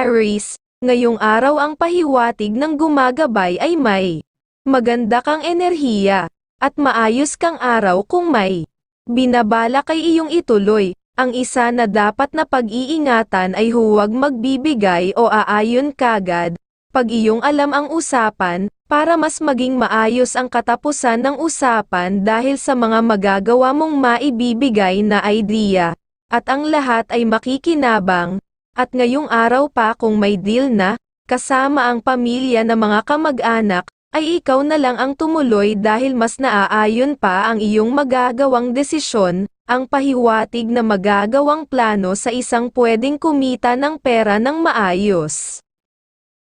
Aries, ngayong araw ang pahiwatig ng gumagabay ay may maganda kang enerhiya, at maayos kang araw kung may binabala kay iyong ituloy. Ang isa na dapat na pag-iingatan ay huwag magbibigay o aayon kagad, pag iyong alam ang usapan, para mas maging maayos ang katapusan ng usapan dahil sa mga magagawa mong maibibigay na idea, at ang lahat ay makikinabang, at ngayong araw pa kung may deal na, kasama ang pamilya na mga kamag-anak, ay ikaw na lang ang tumuloy dahil mas naaayon pa ang iyong magagawang desisyon, ang pahiwatig na magagawang plano sa isang pwedeng kumita ng pera ng maayos.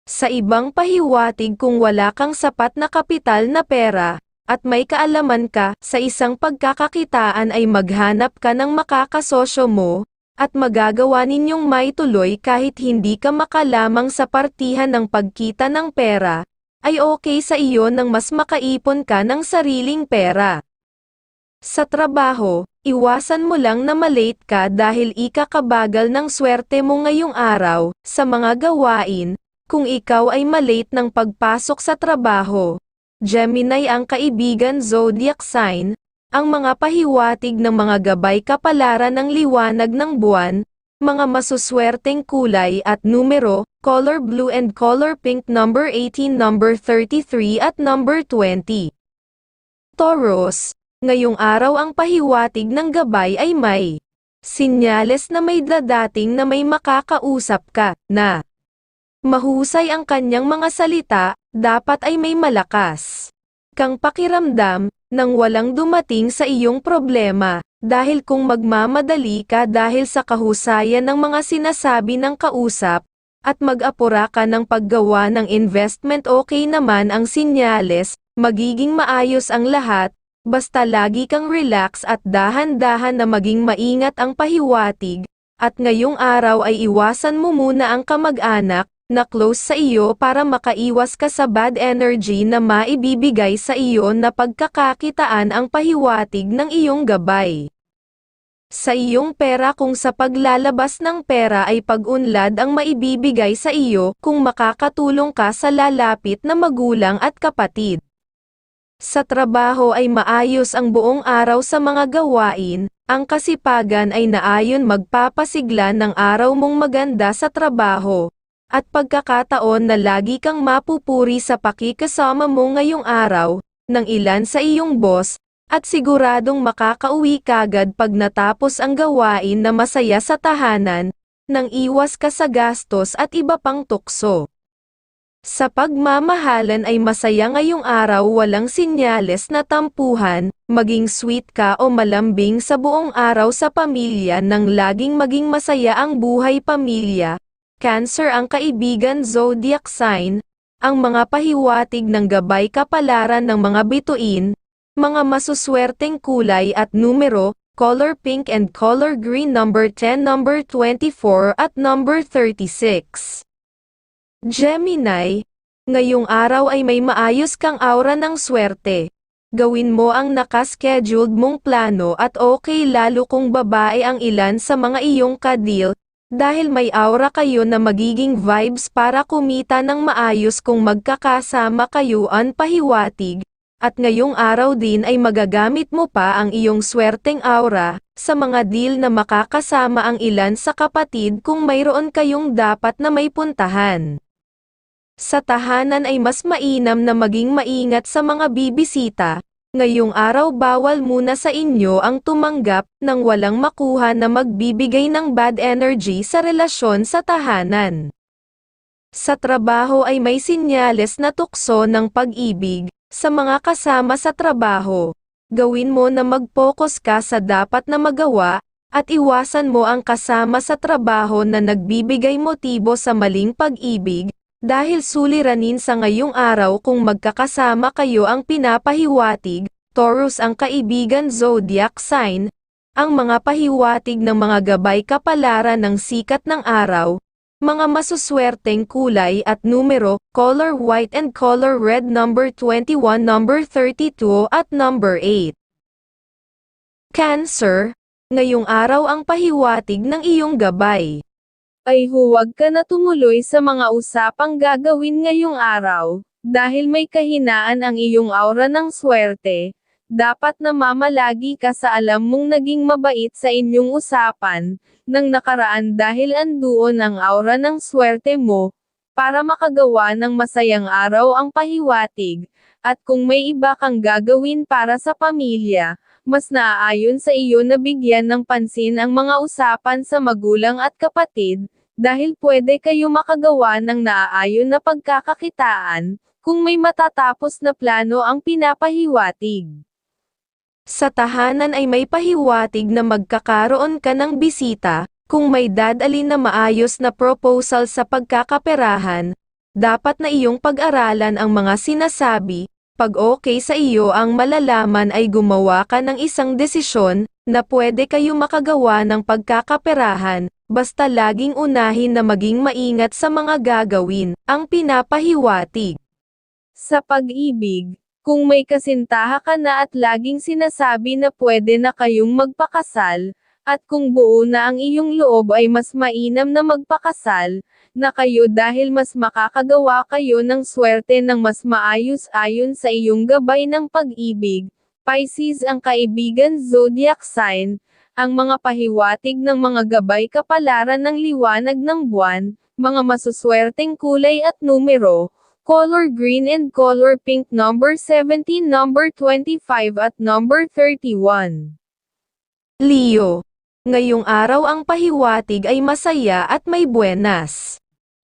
Sa ibang pahiwatig kung wala kang sapat na kapital na pera, at may kaalaman ka sa isang pagkakakitaan ay maghanap ka ng makakasosyo mo, at magagawa ninyong maituloy kahit hindi ka makalamang sa partihan ng pagkita ng pera, ay okay sa iyo nang mas makaipon ka ng sariling pera. Sa trabaho, iwasan mo lang na malate ka dahil ikakabagal ng swerte mo ngayong araw, sa mga gawain, kung ikaw ay malate ng pagpasok sa trabaho. Gemini ang kaibigan zodiac sign, ang mga pahiwatig ng mga gabay kapalaran ng liwanag ng buwan, mga masuswerteng kulay at numero, color blue and color pink number 18 number 33 at number 20. Taurus, ngayong araw ang pahiwatig ng gabay ay may sinyales na may dadating na may makakausap ka, na mahusay ang kanyang mga salita, dapat ay may malakas kang pakiramdam, nang walang dumating sa iyong problema, dahil kung magmamadali ka dahil sa kahusayan ng mga sinasabi ng kausap, at mag-apura ka ng paggawa ng investment okay naman ang sinyales, magiging maayos ang lahat, basta lagi kang relax at dahan-dahan na maging maingat ang pahiwatig, at ngayong araw ay iwasan mo muna ang kamag-anak, na close sa iyo para makaiwas ka sa bad energy na maibibigay sa iyo na pagkakakitaan ang pahiwatig ng iyong gabay. Sa iyong pera kung sa paglalabas ng pera ay pag-unlad ang maibibigay sa iyo kung makakatulong ka sa lalapit na magulang at kapatid. Sa trabaho ay maayos ang buong araw sa mga gawain, ang kasipagan ay naayon magpapasigla ng araw mong maganda sa trabaho, at pagkakataon na lagi kang mapupuri sa pakikasama mo ngayong araw, ng ilan sa iyong boss, at siguradong makakauwi kagad pag natapos ang gawain na masaya sa tahanan, nang iwas ka sa gastos at iba pang tukso. Sa pagmamahalan ay masaya ngayong araw walang sinyales na tampuhan, maging sweet ka o malambing sa buong araw sa pamilya nang laging maging masaya ang buhay pamilya, Cancer ang kaibigan zodiac sign, ang mga pahiwatig ng gabay kapalaran ng mga bituin, mga masuswerteng kulay at numero, color pink and color green number 10 number 24 at number 36. Gemini, ngayong araw ay may maayos kang aura ng swerte. Gawin mo ang nakascheduled mong plano at okay lalo kung babae ang ilan sa mga iyong kadil, dahil may aura kayo na magiging vibes para kumita ng maayos kung magkakasama kayo ang pahiwatig, at ngayong araw din ay magagamit mo pa ang iyong swerteng aura, sa mga deal na makakasama ang ilan sa kapatid kung mayroon kayong dapat na may puntahan. Sa tahanan ay mas mainam na maging maingat sa mga bibisita, Ngayong araw bawal muna sa inyo ang tumanggap ng walang makuha na magbibigay ng bad energy sa relasyon sa tahanan. Sa trabaho ay may sinyales na tukso ng pag-ibig, sa mga kasama sa trabaho. Gawin mo na mag-focus ka sa dapat na magawa, at iwasan mo ang kasama sa trabaho na nagbibigay motibo sa maling pag-ibig, dahil suliranin sa ngayong araw kung magkakasama kayo ang pinapahiwatig, Taurus ang kaibigan zodiac sign, ang mga pahiwatig ng mga gabay kapalaran ng sikat ng araw, mga masuswerteng kulay at numero, color white and color red number 21 number 32 at number 8. Cancer, ngayong araw ang pahiwatig ng iyong gabay. Ay huwag ka na tumuloy sa mga usapang gagawin ngayong araw, dahil may kahinaan ang iyong aura ng swerte. Dapat na mamalagi ka sa alam mong naging mabait sa inyong usapan, ng nakaraan dahil anduon ang aura ng swerte mo, para makagawa ng masayang araw ang pahiwatig, at kung may iba kang gagawin para sa pamilya, mas naaayon sa iyo na bigyan ng pansin ang mga usapan sa magulang at kapatid, dahil pwede kayo makagawa ng naaayon na pagkakakitaan, kung may matatapos na plano ang pinapahiwatig. Sa tahanan ay may pahiwatig na magkakaroon ka ng bisita, kung may dadalin na maayos na proposal sa pagkakaperahan, dapat na iyong pag-aralan ang mga sinasabi, pag okay sa iyo ang malalaman ay gumawa ka ng isang desisyon, na pwede kayo makagawa ng pagkakaperahan, basta laging unahin na maging maingat sa mga gagawin, ang pinapahiwatig. Sa pag-ibig, kung may kasintaha ka na at laging sinasabi na pwede na kayong magpakasal, at kung buo na ang iyong loob ay mas mainam na magpakasal, na kayo dahil mas makakagawa kayo ng swerte ng mas maayos ayon sa iyong gabay ng pag-ibig. Pisces ang kaibigan zodiac sign, ang mga pahiwatig ng mga gabay kapalaran ng liwanag ng buwan, mga masuswerteng kulay at numero, color green and color pink number 17 number 25 at number 31. Leo. Ngayong araw ang pahiwatig ay masaya at may buenas.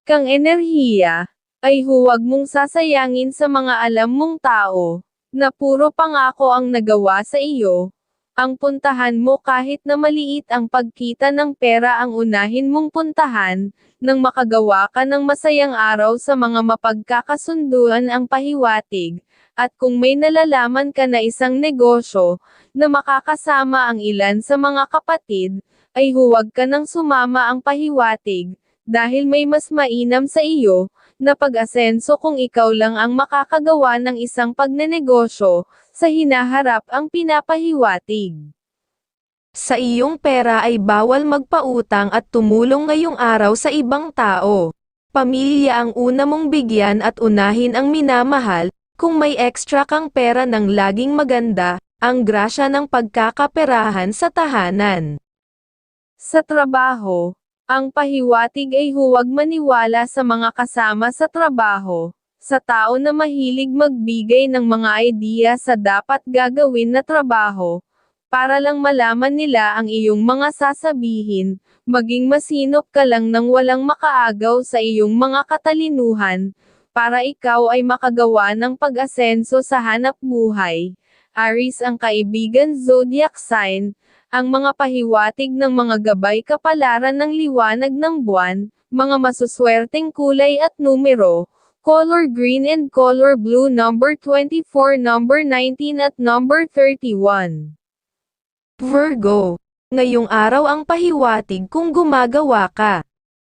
Kang enerhiya, ay huwag mong sasayangin sa mga alam mong tao, na puro pangako ang nagawa sa iyo. Ang puntahan mo kahit na maliit ang pagkita ng pera ang unahin mong puntahan, nang makagawa ka ng masayang araw sa mga mapagkakasunduan ang pahiwatig, at kung may nalalaman ka na isang negosyo, na makakasama ang ilan sa mga kapatid, ay huwag ka nang sumama ang pahiwatig, dahil may mas mainam sa iyo, na pag-asenso kung ikaw lang ang makakagawa ng isang pagnenegosyo, sa hinaharap ang pinapahiwatig. Sa iyong pera ay bawal magpautang at tumulong ngayong araw sa ibang tao. Pamilya ang una mong bigyan at unahin ang minamahal, kung may extra kang pera ng laging maganda, ang grasya ng pagkakaperahan sa tahanan. Sa trabaho, ang pahiwatig ay huwag maniwala sa mga kasama sa trabaho, sa tao na mahilig magbigay ng mga idea sa dapat gagawin na trabaho, para lang malaman nila ang iyong mga sasabihin, maging masinop ka lang nang walang makaagaw sa iyong mga katalinuhan, para ikaw ay makagawa ng pag-asenso sa hanap buhay. Aris ang kaibigan zodiac sign, ang mga pahiwatig ng mga gabay kapalaran ng liwanag ng buwan, mga masuswerteng kulay at numero, color green and color blue number 24 number 19 at number 31. Virgo. Ngayong araw ang pahiwatig kung gumagawa ka.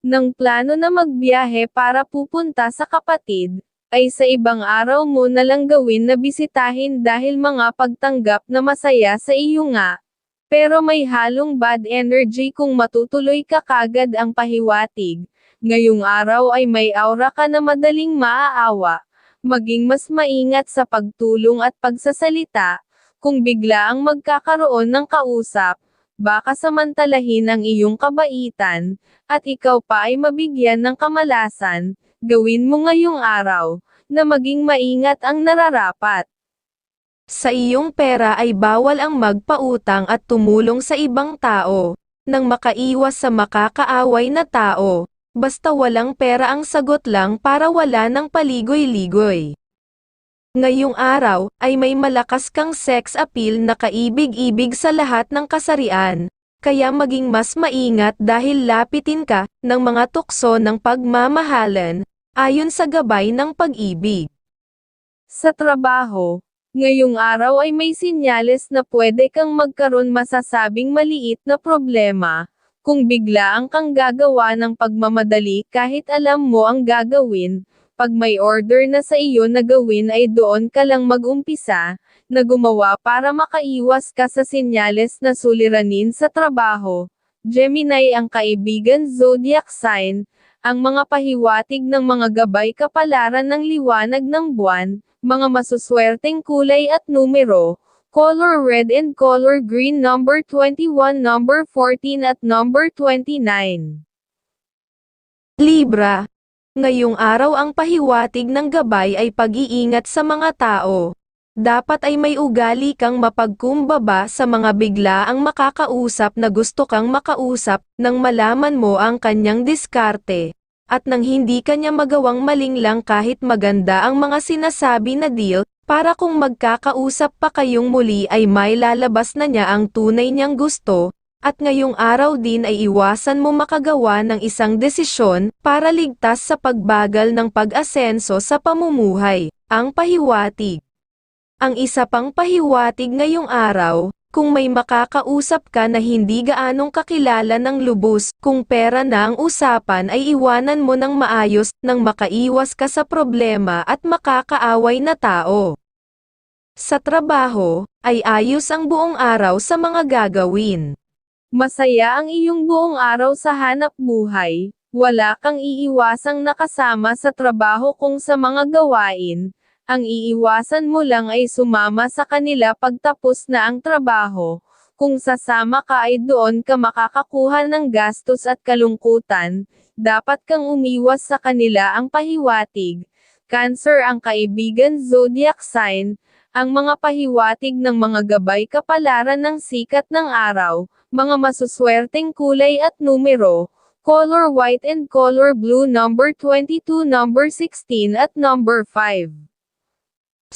ng plano na magbiyahe para pupunta sa kapatid, ay sa ibang araw mo na lang gawin na bisitahin dahil mga pagtanggap na masaya sa iyo nga. Pero may halong bad energy kung matutuloy ka kagad ang pahiwatig. Ngayong araw ay may aura ka na madaling maaawa. Maging mas maingat sa pagtulong at pagsasalita. Kung bigla ang magkakaroon ng kausap, baka samantalahin ang iyong kabaitan, at ikaw pa ay mabigyan ng kamalasan, gawin mo ngayong araw, na maging maingat ang nararapat. Sa iyong pera ay bawal ang magpautang at tumulong sa ibang tao, nang makaiwas sa makakaaway na tao, basta walang pera ang sagot lang para wala ng paligoy-ligoy. Ngayong araw, ay may malakas kang sex appeal na kaibig-ibig sa lahat ng kasarian, kaya maging mas maingat dahil lapitin ka ng mga tukso ng pagmamahalan, ayon sa gabay ng pag-ibig. Sa trabaho, ngayong araw ay may sinyales na pwede kang magkaroon masasabing maliit na problema, kung bigla ang kang gagawa ng pagmamadali kahit alam mo ang gagawin, pag may order na sa iyo na gawin ay doon ka lang mag-umpisa, na gumawa para makaiwas ka sa sinyales na suliranin sa trabaho, Gemini ang kaibigan zodiac sign, ang mga pahiwatig ng mga gabay kapalaran ng liwanag ng buwan, mga masuswerteng kulay at numero, color red and color green number 21 number 14 at number 29. Libra. Ngayong araw ang pahiwatig ng gabay ay pag-iingat sa mga tao. Dapat ay may ugali kang mapagkumbaba sa mga bigla ang makakausap na gusto kang makausap nang malaman mo ang kanyang diskarte. At nang hindi kanya magawang maling lang kahit maganda ang mga sinasabi na deal, para kung magkakausap pa kayong muli ay may lalabas na niya ang tunay niyang gusto, at ngayong araw din ay iwasan mo makagawa ng isang desisyon para ligtas sa pagbagal ng pag-asenso sa pamumuhay. Ang pahiwatig. Ang isa pang pahiwatig ngayong araw, kung may makakausap ka na hindi gaanong kakilala ng lubos, kung pera na ang usapan ay iwanan mo ng maayos nang makaiwas ka sa problema at makakaaway na tao. Sa trabaho, ay ayos ang buong araw sa mga gagawin. Masaya ang iyong buong araw sa hanap buhay, wala kang iiwasang nakasama sa trabaho kung sa mga gawain, ang iiwasan mo lang ay sumama sa kanila pagtapos na ang trabaho, kung sasama ka ay doon ka makakakuha ng gastos at kalungkutan, dapat kang umiwas sa kanila ang pahiwatig. Cancer ang kaibigan zodiac sign, ang mga pahiwatig ng mga gabay kapalaran ng sikat ng araw, mga masuswerteng kulay at numero, color white and color blue number 22 number 16 at number 5.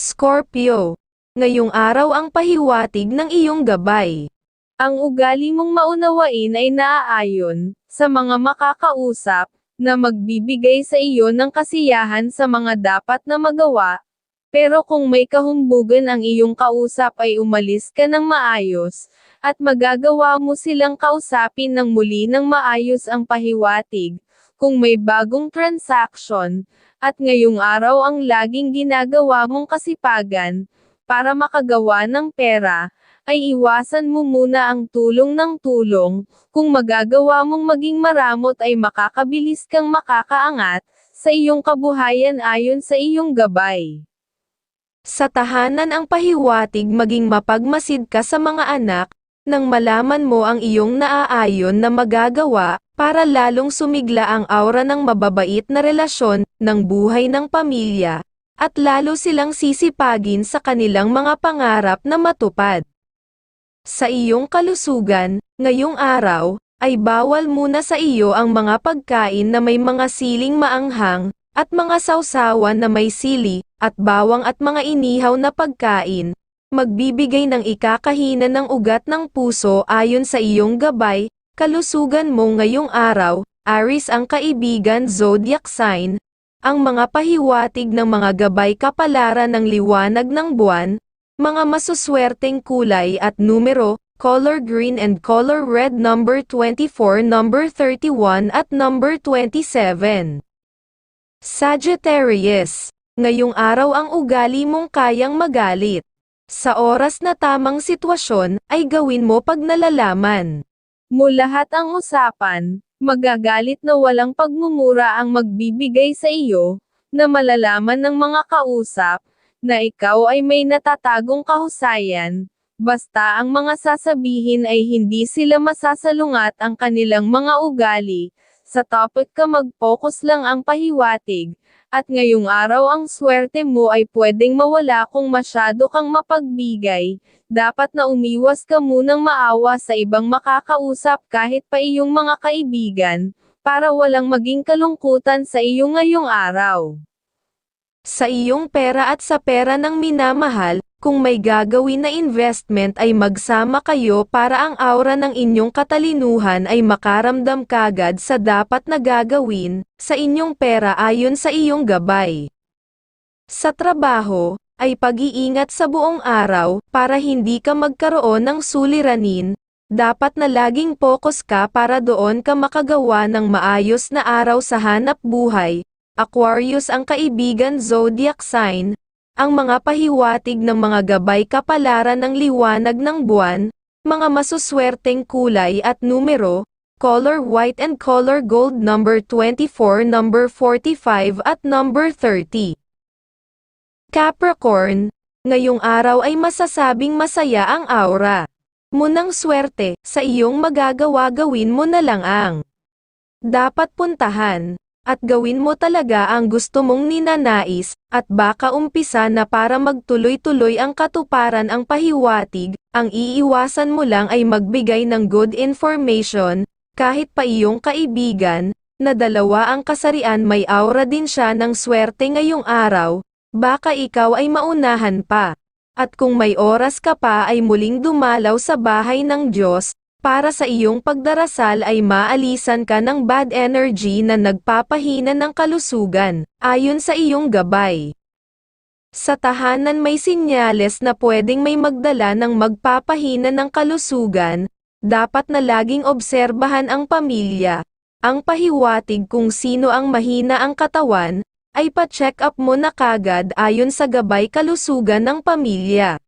Scorpio. Ngayong araw ang pahiwatig ng iyong gabay. Ang ugali mong maunawain ay naaayon, sa mga makakausap, na magbibigay sa iyo ng kasiyahan sa mga dapat na magawa, pero kung may kahumbugan ang iyong kausap ay umalis ka ng maayos, at magagawa mo silang kausapin ng muli ng maayos ang pahiwatig, kung may bagong transaction, at ngayong araw ang laging ginagawa mong kasipagan, para makagawa ng pera, ay iwasan mo muna ang tulong ng tulong, kung magagawa mong maging maramot ay makakabilis kang makakaangat, sa iyong kabuhayan ayon sa iyong gabay. Sa tahanan ang pahiwatig maging mapagmasid ka sa mga anak, nang malaman mo ang iyong naaayon na magagawa, para lalong sumigla ang aura ng mababait na relasyon, ng buhay ng pamilya, at lalo silang sisipagin sa kanilang mga pangarap na matupad. Sa iyong kalusugan, ngayong araw, ay bawal muna sa iyo ang mga pagkain na may mga siling maanghang, at mga sausawan na may sili, at bawang at mga inihaw na pagkain, magbibigay ng ikakahina ng ugat ng puso ayon sa iyong gabay, kalusugan mo ngayong araw, Aris ang kaibigan zodiac sign, ang mga pahiwatig ng mga gabay kapalaran ng liwanag ng buwan, mga masuswerteng kulay at numero, color green and color red number 24 number 31 at number 27. Sagittarius, ngayong araw ang ugali mong kayang magalit. Sa oras na tamang sitwasyon, ay gawin mo pag nalalaman. Mulahat ang usapan, magagalit na walang pagmumura ang magbibigay sa iyo, na malalaman ng mga kausap, na ikaw ay may natatagong kahusayan, basta ang mga sasabihin ay hindi sila masasalungat ang kanilang mga ugali, sa topic ka mag-focus lang ang pahiwatig, at ngayong araw ang swerte mo ay pwedeng mawala kung masyado kang mapagbigay, dapat na umiwas ka munang maawa sa ibang makakausap kahit pa iyong mga kaibigan, para walang maging kalungkutan sa iyo ngayong araw. Sa iyong pera at sa pera ng minamahal, kung may gagawin na investment ay magsama kayo para ang aura ng inyong katalinuhan ay makaramdam kagad sa dapat na gagawin, sa inyong pera ayon sa iyong gabay. Sa trabaho, ay pag-iingat sa buong araw, para hindi ka magkaroon ng suliranin, dapat na laging focus ka para doon ka makagawa ng maayos na araw sa hanap buhay. Aquarius ang kaibigan zodiac sign, ang mga pahiwatig ng mga gabay kapalaran ng liwanag ng buwan, mga masuswerteng kulay at numero, color white and color gold number 24, number 45 at number 30. Capricorn, ngayong araw ay masasabing masaya ang aura. Munang swerte, sa iyong magagawa gawin mo na lang ang dapat puntahan, at gawin mo talaga ang gusto mong ninanais, at baka umpisa na para magtuloy-tuloy ang katuparan ang pahiwatig, ang iiwasan mo lang ay magbigay ng good information, kahit pa iyong kaibigan, na dalawa ang kasarian may aura din siya ng swerte ngayong araw, baka ikaw ay maunahan pa. At kung may oras ka pa ay muling dumalaw sa bahay ng Diyos, para sa iyong pagdarasal ay maalisan ka ng bad energy na nagpapahina ng kalusugan, ayon sa iyong gabay. Sa tahanan may sinyales na pwedeng may magdala ng magpapahina ng kalusugan, dapat na laging obserbahan ang pamilya, ang pahiwatig kung sino ang mahina ang katawan, ay pa-check up mo na kagad ayon sa gabay kalusugan ng pamilya.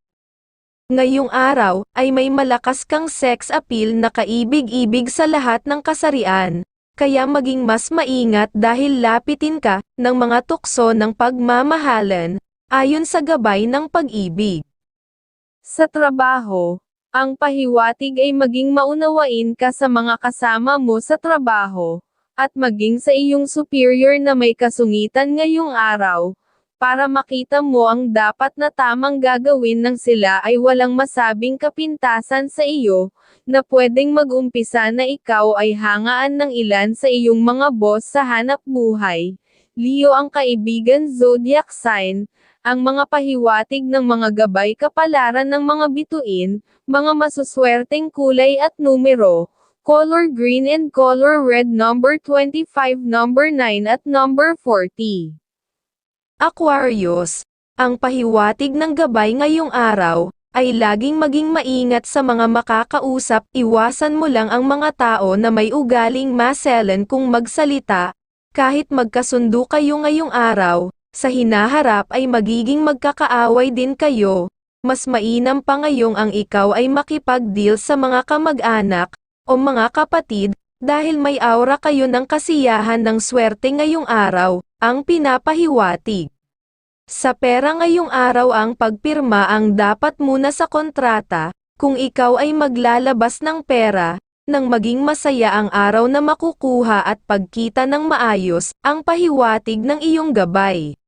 Ngayong araw, ay may malakas kang sex appeal na kaibig-ibig sa lahat ng kasarian, kaya maging mas maingat dahil lapitin ka ng mga tukso ng pagmamahalan, ayon sa gabay ng pag-ibig. Sa trabaho, ang pahiwatig ay maging maunawain ka sa mga kasama mo sa trabaho, at maging sa iyong superior na may kasungitan ngayong araw, para makita mo ang dapat na tamang gagawin ng sila ay walang masabing kapintasan sa iyo, na pwedeng mag-umpisa na ikaw ay hangaan ng ilan sa iyong mga boss sa hanap buhay. Leo ang kaibigan zodiac sign, ang mga pahiwatig ng mga gabay kapalaran ng mga bituin, mga masuswerteng kulay at numero, color green and color red number 25 number 9 at number 40. Aquarius, ang pahiwatig ng gabay ngayong araw, ay laging maging maingat sa mga makakausap, iwasan mo lang ang mga tao na may ugaling maselan kung magsalita, kahit magkasundo kayo ngayong araw, sa hinaharap ay magiging magkakaaway din kayo, mas mainam pa ngayong ang ikaw ay makipag-deal sa mga kamag-anak, o mga kapatid, dahil may aura kayo ng kasiyahan ng swerte ngayong araw, ang pinapahiwatig. Sa pera ngayong araw ang pagpirma ang dapat muna sa kontrata, kung ikaw ay maglalabas ng pera, nang maging masaya ang araw na makukuha at pagkita ng maayos, ang pahiwatig ng iyong gabay.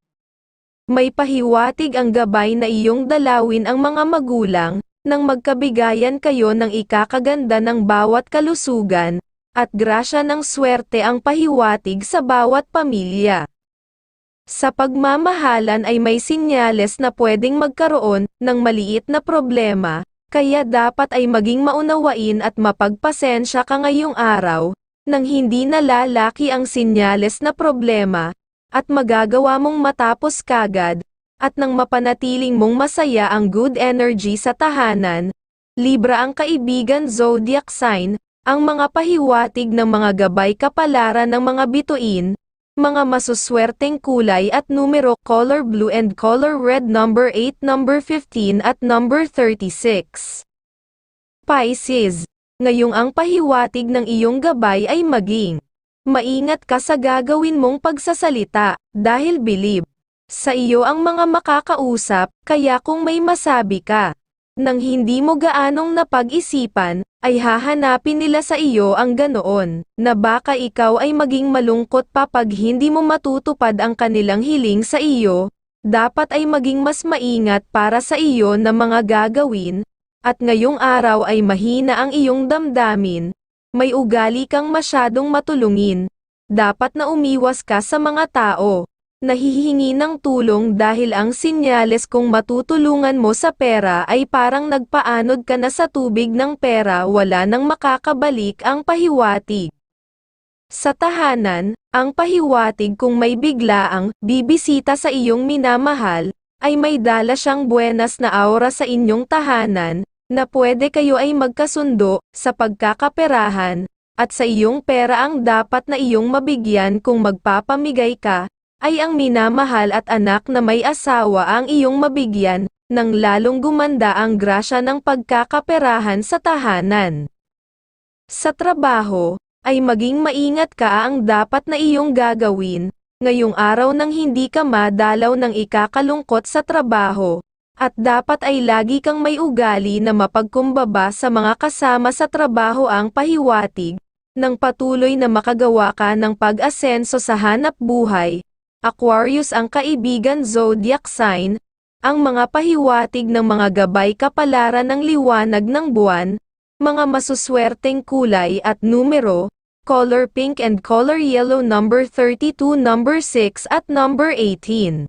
May pahiwatig ang gabay na iyong dalawin ang mga magulang, nang magkabigayan kayo ng ikakaganda ng bawat kalusugan, at grasya ng swerte ang pahiwatig sa bawat pamilya. Sa pagmamahalan ay may sinyales na pwedeng magkaroon ng maliit na problema, kaya dapat ay maging maunawain at mapagpasensya ka ngayong araw, nang hindi nalalaki ang sinyales na problema, at magagawa mong matapos kagad, at nang mapanatiling mong masaya ang good energy sa tahanan, Libra ang kaibigan zodiac sign, ang mga pahiwatig ng mga gabay kapalaran ng mga bituin, mga masuswerteng kulay at numero color blue and color red number 8, number 15 at number 36. Pisces, ngayong ang pahiwatig ng iyong gabay ay maging maingat ka sa gagawin mong pagsasalita, dahil bilib sa iyo ang mga makakausap, kaya kung may masabi ka, nang hindi mo gaanong napag-isipan, ay hahanapin nila sa iyo ang ganoon, na baka ikaw ay maging malungkot pa pag hindi mo matutupad ang kanilang hiling sa iyo, dapat ay maging mas maingat para sa iyo na mga gagawin, at ngayong araw ay mahina ang iyong damdamin, may ugali kang masyadong matulungin, dapat na umiwas ka sa mga tao nahihingi ng tulong dahil ang sinyales kung matutulungan mo sa pera ay parang nagpaanod ka na sa tubig ng pera wala nang makakabalik ang pahiwatig. Sa tahanan, ang pahiwatig kung may biglaang bibisita sa iyong minamahal, ay may dala siyang buenas na aura sa inyong tahanan, na pwede kayo ay magkasundo sa pagkakaperahan, at sa iyong pera ang dapat na iyong mabigyan kung magpapamigay ka, ay ang minamahal at anak na may asawa ang iyong mabigyan, nang lalong gumanda ang grasya ng pagkakaperahan sa tahanan. Sa trabaho, ay maging maingat ka ang dapat na iyong gagawin, ngayong araw nang hindi ka madalaw ng ikakalungkot sa trabaho. At dapat ay lagi kang may ugali na mapagkumbaba sa mga kasama sa trabaho ang pahiwatig, nang patuloy na makagawa ka ng pag-asenso sa hanap buhay. Aquarius ang kaibigan zodiac sign, ang mga pahiwatig ng mga gabay kapalaran ng liwanag ng buwan, mga masuswerteng kulay at numero, color pink and color yellow number 32 number 6 at number 18.